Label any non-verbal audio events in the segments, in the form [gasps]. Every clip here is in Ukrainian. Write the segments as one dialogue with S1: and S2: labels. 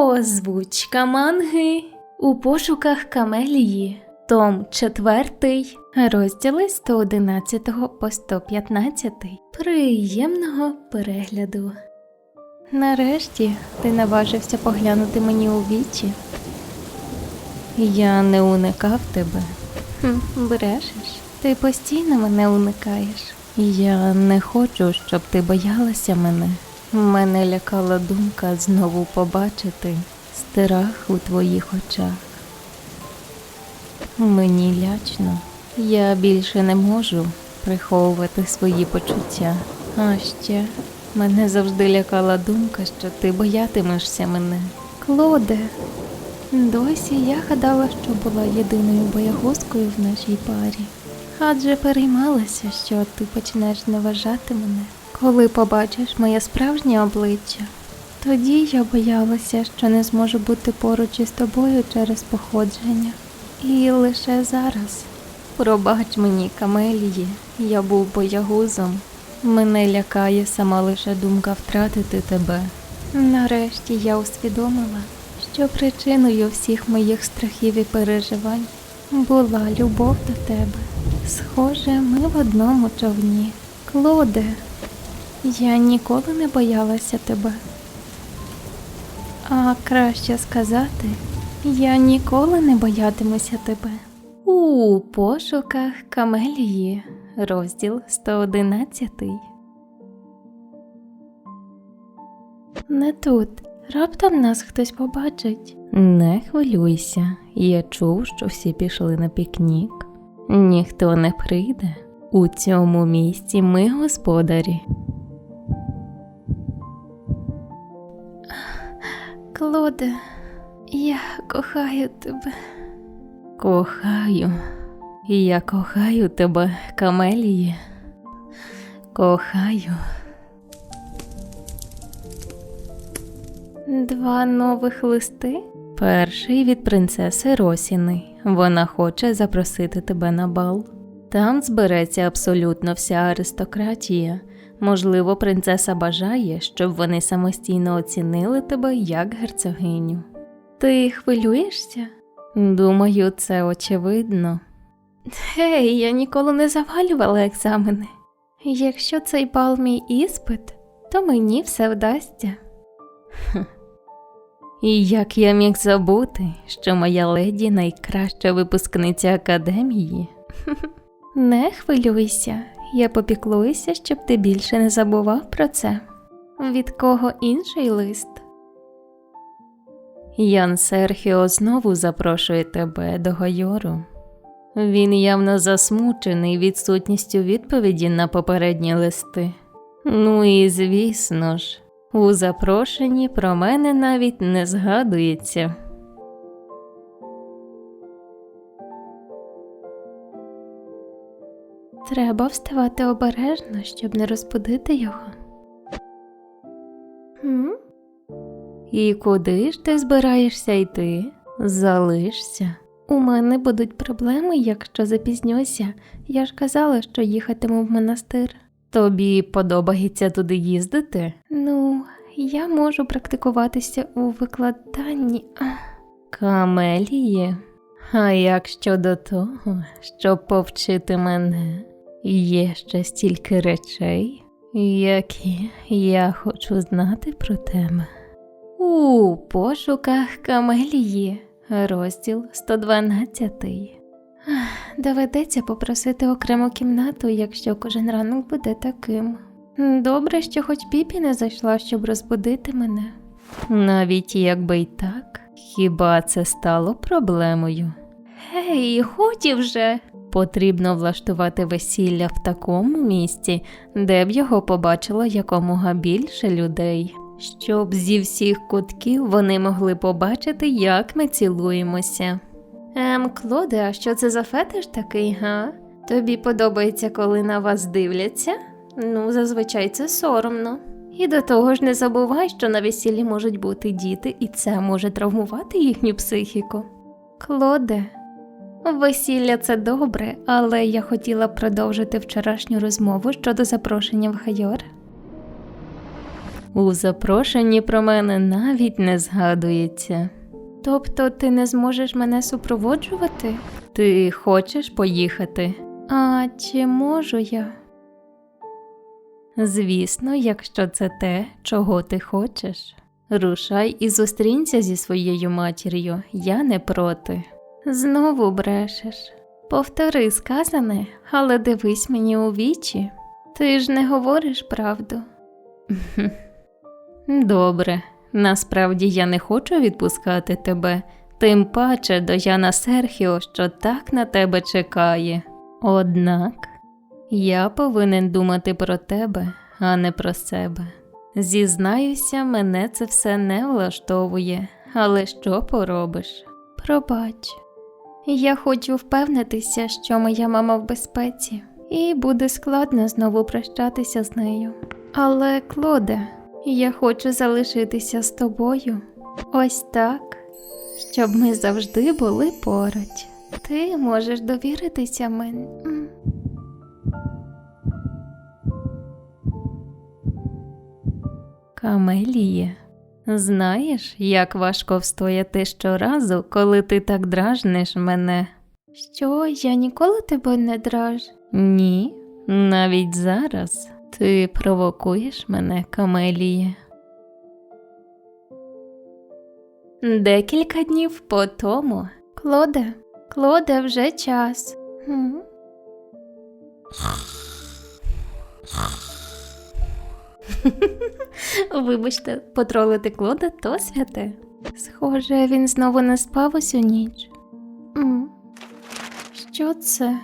S1: Озвучка манги у пошуках Камелії. Том 4, розділи 111 по 115. Приємного перегляду. Нарешті ти наважився поглянути мені у вічі. Я не уникав тебе. Хм, брешеш. Ти постійно мене уникаєш. Я не хочу, щоб ти боялася мене. Мене лякала думка знову побачити страх у твоїх очах. Мені лячно. Я більше не можу приховувати свої почуття. А ще мене завжди лякала думка, що ти боятимешся мене. Клоде, досі я гадала, що була єдиною боягузкою в нашій парі. Адже переймалася, що ти почнеш не вважати мене, коли побачиш моє справжнє обличчя. Тоді я боялася, що не зможу бути поруч із тобою через походження. І лише зараз. Пробач мені, Камелії, я був боягузом. Мене лякає сама лише думка втратити тебе. Нарешті я усвідомила, що причиною всіх моїх страхів і переживань була любов до тебе. Схоже, ми в одному човні. Клоде, я ніколи не боялася тебе. А краще сказати, я ніколи не боятимуся тебе. У пошуках Камелії, розділ 111. Не тут. Раптом нас хтось побачить. Не хвилюйся, я чув, що всі пішли на пікнік. Ніхто не прийде. У цьому місці ми господарі. Клоде, я кохаю тебе. Кохаю. Я кохаю тебе, Камелії. Кохаю. Два нових листи. Перший від принцеси Росіни. Вона хоче запросити тебе на бал. Там збереться абсолютно вся аристократія. Можливо, принцеса бажає, щоб вони самостійно оцінили тебе як герцогиню. Ти хвилюєшся? Думаю, це очевидно. Гей, я ніколи не завалювала екзамени. Якщо цей бал мій іспит, то мені все вдасться. І як я міг забути, що моя леді найкраща випускниця академії? [laughs] Не хвилюйся, я попіклуюся, щоб ти більше не забував про це. Від кого інший лист? Ян Серхіо знову запрошує тебе до Гайору. Він явно засмучений відсутністю відповіді на попередні листи. Ну і звісно ж, у запрошенні про мене навіть не згадується. Треба вставати обережно, щоб не розбудити його. М? І куди ж ти збираєшся йти? Залишся. У мене будуть проблеми, якщо запізнюся. Я ж казала, що їхатиму в монастир. Тобі подобається туди їздити? Ну, я можу практикуватися у викладанні. Камеліє. А як щодо того, щоб повчити мене, є ще стільки речей, які я хочу знати про тебе. У пошуках Камелії, розділ 112. Доведеться попросити окрему кімнату, якщо кожен ранок буде таким. Добре, що хоч піпі не зайшла, щоб розбудити мене. Навіть якби й так, хіба це стало проблемою? Гей, годі вже. Потрібно влаштувати весілля в такому місці, де б його побачило якомога більше людей, щоб зі всіх кутків вони могли побачити, як ми цілуємося. Ем, Клоде, а що це за фетиш такий, га? Тобі подобається, коли на вас дивляться? Ну, зазвичай це соромно. І до того ж не забувай, що на весіллі можуть бути діти, і це може травмувати їхню психіку. Клоде, весілля це добре, але я хотіла продовжити вчорашню розмову щодо запрошення в Хайор. У запрошенні про мене навіть не згадується. Тобто ти не зможеш мене супроводжувати? Ти хочеш поїхати? А чи можу я? Звісно, якщо це те, чого ти хочеш. Рушай і зустрінься зі своєю матір'ю, я не проти. Знову брешеш. Повтори сказане, але дивись мені у вічі. Ти ж не говориш правду. Добре, насправді я не хочу відпускати тебе, тим паче до Яна Серхіо, що так на тебе чекає. Однак я повинен думати про тебе, а не про себе. Зізнаюся, мене це все не влаштовує, але що поробиш? Пробач, я хочу впевнитися, що моя мама в безпеці, і буде складно знову прощатися з нею. Але, Клоде, я хочу залишитися з тобою. Ось так, щоб ми завжди були поруч. Ти можеш довіритися мені. М. Знаєш, як важко встояти щоразу, коли ти так дражниш мене? Що, я ніколи тебе не драж? Ні, навіть зараз ти провокуєш мене, Камеліє. Декілька днів по тому. Клоде, Клоде, вже час. Хм. Вибачте, потролити Клода то святе. Схоже, він знову не спав усю ніч. Що це?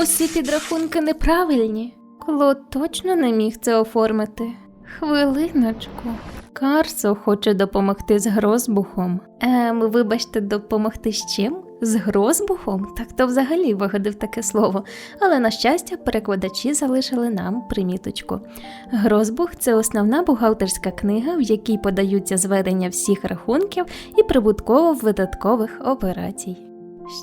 S1: Усі підрахунки неправильні. Клод точно не міг це оформити. Хвилиночку. Карсо хоче допомогти з грозбухом. Ем, вибачте, допомогти з чим? З грозбухом? Так то взагалі вигадав таке слово. Але на щастя, перекладачі залишили нам приміточку. Грозбух це основна бухгалтерська книга, в якій подаються зведення всіх рахунків і прибутково-видаткових операцій.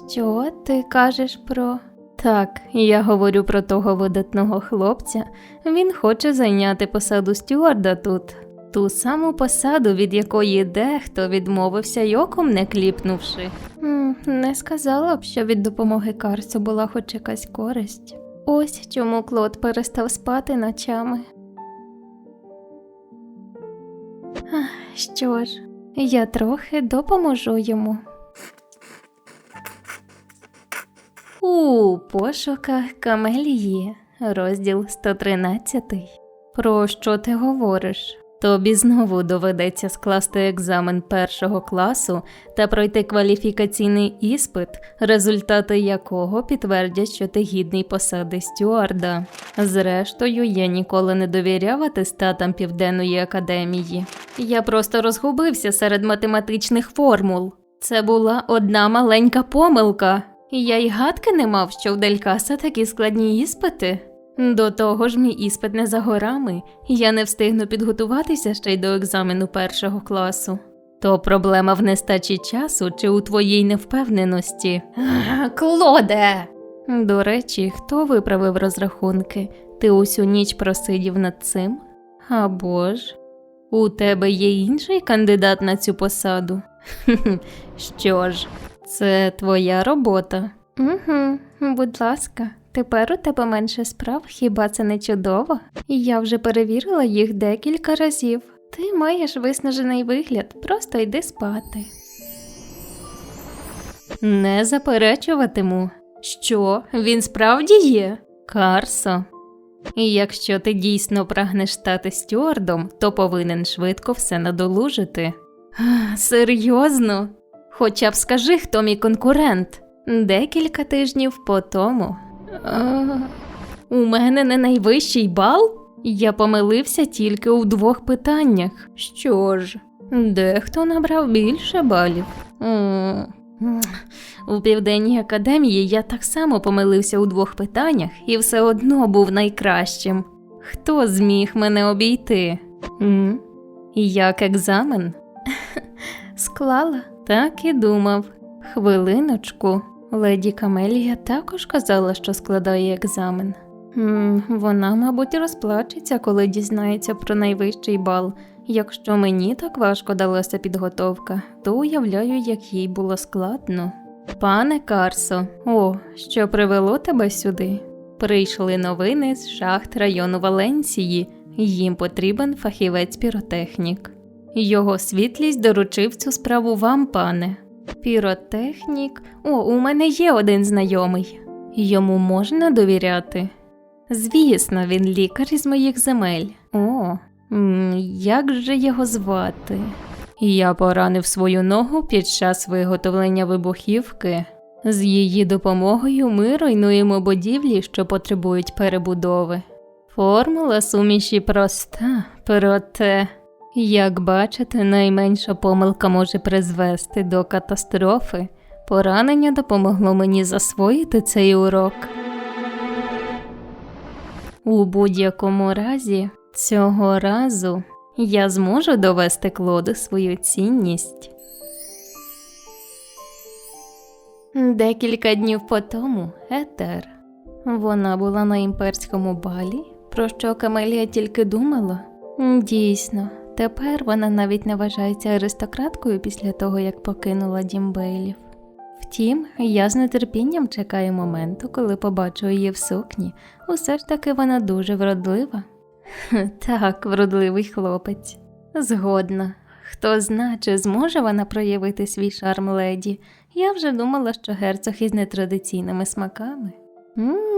S1: Що ти кажеш про. Так, я говорю про того видатного хлопця. Він хоче зайняти посаду стюарда тут. Ту саму посаду, від якої дехто відмовився й оком не кліпнувши. Не сказала б, що від допомоги Карсу була хоч якась користь. Ось чому Клод перестав спати ночами. Що ж, я трохи допоможу йому. У пошуках Камелії, розділ 113. Про що ти говориш? Тобі знову доведеться скласти екзамен першого класу та пройти кваліфікаційний іспит, результати якого підтвердять, що ти гідний посади стюарда. Зрештою, я ніколи не довіряв атестатам Південної академії. Я просто розгубився серед математичних формул. Це була одна маленька помилка. Я й гадки не мав, що в Делькаса такі складні іспити. До того ж, мій іспит не за горами, і я не встигну підготуватися ще й до екзамену першого класу. То проблема в нестачі часу чи у твоїй невпевненості? Клоде! До речі, хто виправив розрахунки? Ти усю ніч просидів над цим? Або ж у тебе є інший кандидат на цю посаду? [laughs] Що ж, це твоя робота. Угу, будь ласка, тепер у тебе менше справ, хіба це не чудово? Я вже перевірила їх декілька разів. Ти маєш виснажений вигляд, просто йди спати. Не заперечуватиму. Що, він справді є? Карсо. І якщо ти дійсно прагнеш стати стюардом, то повинен швидко все надолужити. Серйозно? Хоча б скажи, хто мій конкурент. Декілька тижнів по тому. У мене не найвищий бал? Я помилився тільки у двох питаннях. Що ж, дехто набрав більше балів. У південній академії я так само помилився у двох питаннях і все одно був найкращим. Хто зміг мене обійти? Як екзамен? [laughs] Склала, так і думав. Хвилиночку, леді Камелія також казала, що складає екзамен. М, вона, мабуть, розплачеться, коли дізнається про найвищий бал. Якщо мені так важко далася підготовка, то уявляю, як їй було складно. Пане Карсо, о, що привело тебе сюди? Прийшли новини з шахт району Валенсії. Їм потрібен фахівець піротехнік. Його світлість доручив цю справу вам, пане. Піротехнік. О, у мене є один знайомий. Йому можна довіряти? Звісно, він лікар із моїх земель. О, як же його звати? Я поранив свою ногу під час виготовлення вибухівки. З її допомогою ми руйнуємо будівлі, що потребують перебудови. Формула суміші проста, проте, як бачите, найменша помилка може призвести до катастрофи. Поранення допомогло мені засвоїти цей урок. У будь-якому разі, цього разу я зможу довести Клоду свою цінність. Декілька днів по тому Етер. Вона була на імперському балі, про що Камелія тільки думала. Дійсно, тепер вона навіть не вважається аристократкою після того, як покинула дім Бейлів. Втім, я з нетерпінням чекаю моменту, коли побачу її в сукні. Усе ж таки вона дуже вродлива. Так, вродливий хлопець. Згодна. Хто зна, чи зможе вона проявити свій шарм леді. Я вже думала, що герцог із нетрадиційними смаками.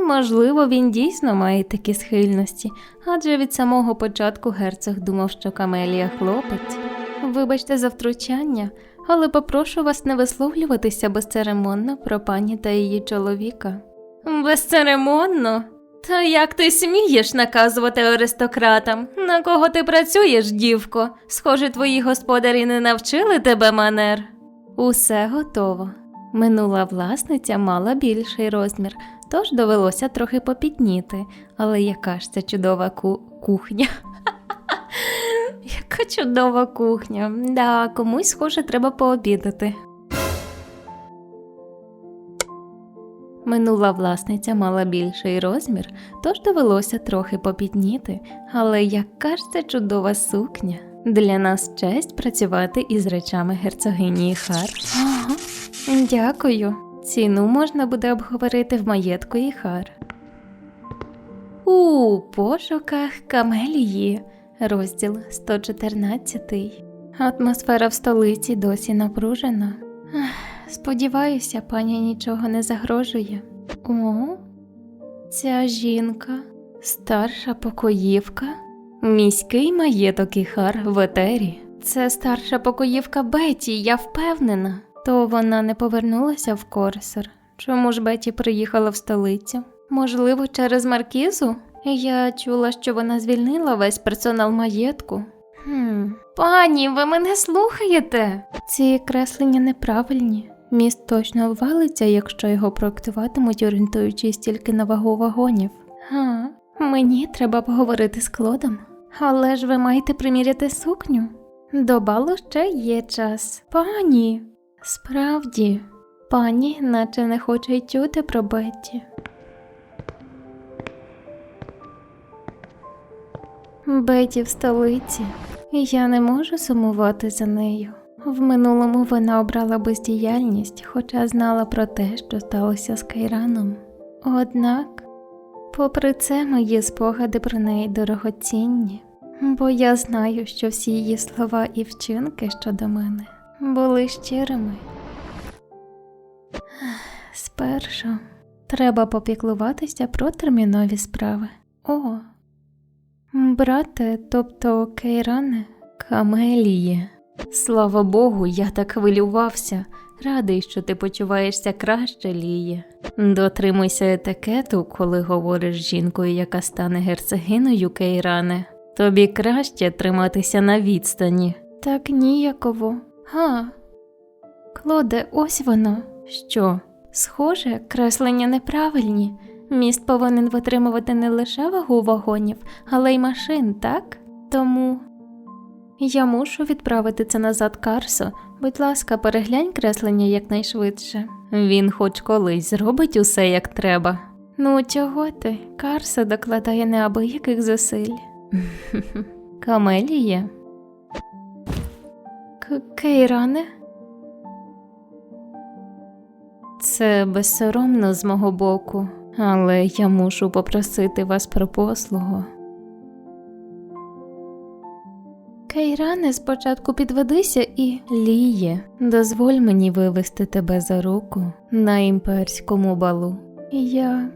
S1: Можливо, він дійсно має такі схильності, адже від самого початку герцог думав, що Камелія хлопець. Вибачте за втручання, але попрошу вас не висловлюватися безцеремонно про пані та її чоловіка. Безцеремонно? Та як ти смієш наказувати аристократам? На кого ти працюєш, дівко? Схоже, твої господарі не навчили тебе манер. Усе готово. Минула власниця мала більший розмір, тож довелося трохи попітніти. Але яка ж це чудова ку- кухня? [laughs] Яка чудова кухня. Да, комусь, схоже, треба пообідати. Минула власниця мала більший розмір, тож довелося трохи попітніти, але яка ж це чудова сукня. Для нас честь працювати із речами герцогині Хар. Ага, дякую. Ціну можна буде обговорити в маєтку Іхар. У пошуках Камелії, розділ 114. Атмосфера в столиці досі напружена. Сподіваюся, пані нічого не загрожує. О, ця жінка, старша покоївка, міський маєток Іхар в етері. Це старша покоївка Беті, я впевнена. То вона не повернулася в Корсор. Чому ж Беті приїхала в столицю? Можливо, через Маркізу? Я чула, що вона звільнила весь персонал маєтку. Хм. Пані, ви мене слухаєте? Ці креслення неправильні. Міст точно обвалиться, якщо його проектуватимуть, орієнтуючись тільки на вагу вагонів. А, мені треба поговорити з Клодом. Але ж ви маєте приміряти сукню. До балу ще є час. Пані. Справді, пані, наче не хоче й чути про Бетті. Беті в столиці, і я не можу сумувати за нею. В минулому вона обрала бездіяльність, хоча знала про те, що сталося з Кайраном. Однак, попри це, мої спогади про неї дорогоцінні, бо я знаю, що всі її слова і вчинки щодо мене були щирими. Спершу треба попіклуватися про термінові справи. О, брате, тобто Кейране, Камеліє. Слава Богу, я так хвилювався. Радий, що ти почуваєшся краще, Ліє. Дотримуйся етикету, коли говориш з жінкою, яка стане герцогиною Кейране. Тобі краще триматися на відстані. Так ніяково. Га. Клоде, ось воно. Що? Схоже, креслення неправильні. Міст повинен витримувати не лише вагу вагонів, але й машин, так? Тому я мушу відправити це назад Карсо. Будь ласка, переглянь креслення якнайшвидше. Він хоч колись зробить усе як треба. Ну, чого ти? Карса докладає неабияких зусиль. [laughs] Камелія. Кейране? Це безсоромно з мого боку, але я мушу попросити вас про послугу. Кейране, спочатку підведися і Ліє, дозволь мені вивести тебе за руку на імперському балу. Я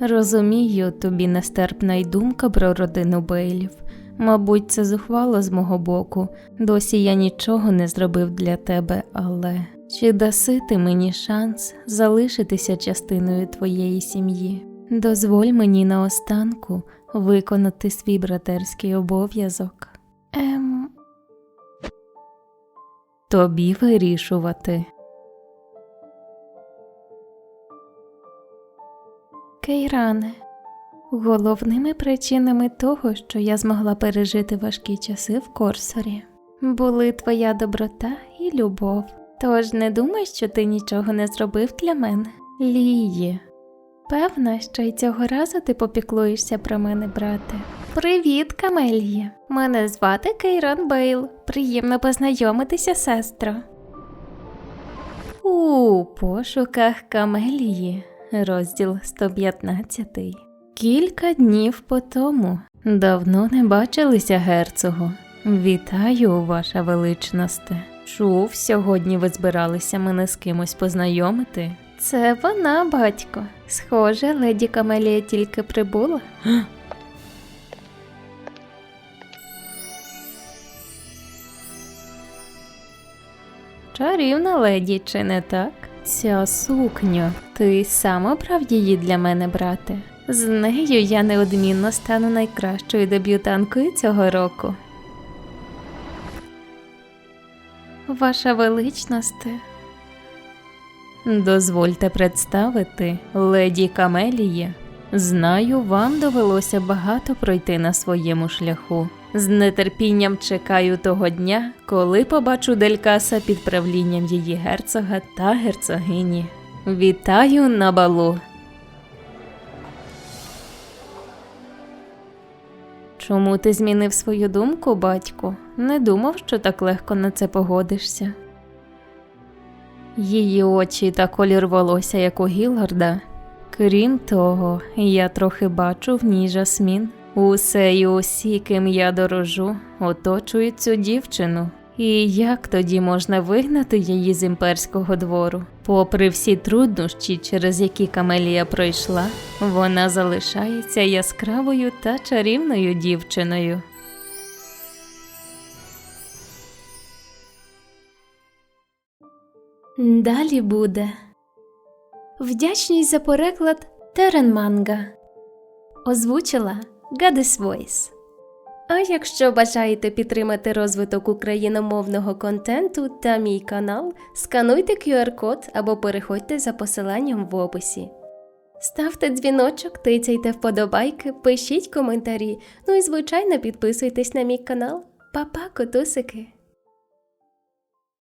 S1: розумію, тобі нестерпна й думка про родину Бейлів. Мабуть, це зухвало з мого боку. Досі я нічого не зробив для тебе, але чи даси ти мені шанс залишитися частиною твоєї сім'ї? Дозволь мені наостанку виконати свій братерський обов'язок. Ем... Тобі вирішувати. Кейране, головними причинами того, що я змогла пережити важкі часи в Корсорі, були твоя доброта і любов. Тож не думай, що ти нічого не зробив для мене. Ліє. Певна, що й цього разу ти попіклуєшся про мене, брате. Привіт, Камелія. Мене звати Кейрон Бейл. Приємно познайомитися, сестро. У пошуках Камелії, розділ 115. Кілька днів по тому. Давно не бачилися, герцогу. Вітаю, ваша величносте. Чув, сьогодні ви збиралися мене з кимось познайомити. Це вона, батько. Схоже, леді Камелія тільки прибула. [gasps] Чарівна леді, чи не так? Ця сукня, ти сам обрав її для мене, брате. З нею я неодмінно стану найкращою дебютанкою цього року. Ваша величність. Дозвольте представити, леді Камеліє. Знаю, вам довелося багато пройти на своєму шляху. З нетерпінням чекаю того дня, коли побачу Делькаса під правлінням її герцога та герцогині. Вітаю на балу. Чому ти змінив свою думку, батько? Не думав, що так легко на це погодишся. Її очі та колір волосся, як у Гілгарда. Крім того, я трохи бачу в ній жасмін. Усе і усі, ким я дорожу, оточують цю дівчину. І як тоді можна вигнати її з імперського двору? Попри всі труднощі, через які Камелія пройшла, вона залишається яскравою та чарівною дівчиною. Далі буде. Вдячність за переклад Терен Манга. Озвучила Гадес Voice. А якщо бажаєте підтримати розвиток україномовного контенту та мій канал, скануйте QR-код або переходьте за посиланням в описі. Ставте дзвіночок, тицяйте вподобайки, пишіть коментарі, ну і звичайно підписуйтесь на мій канал. Па-па, котусики!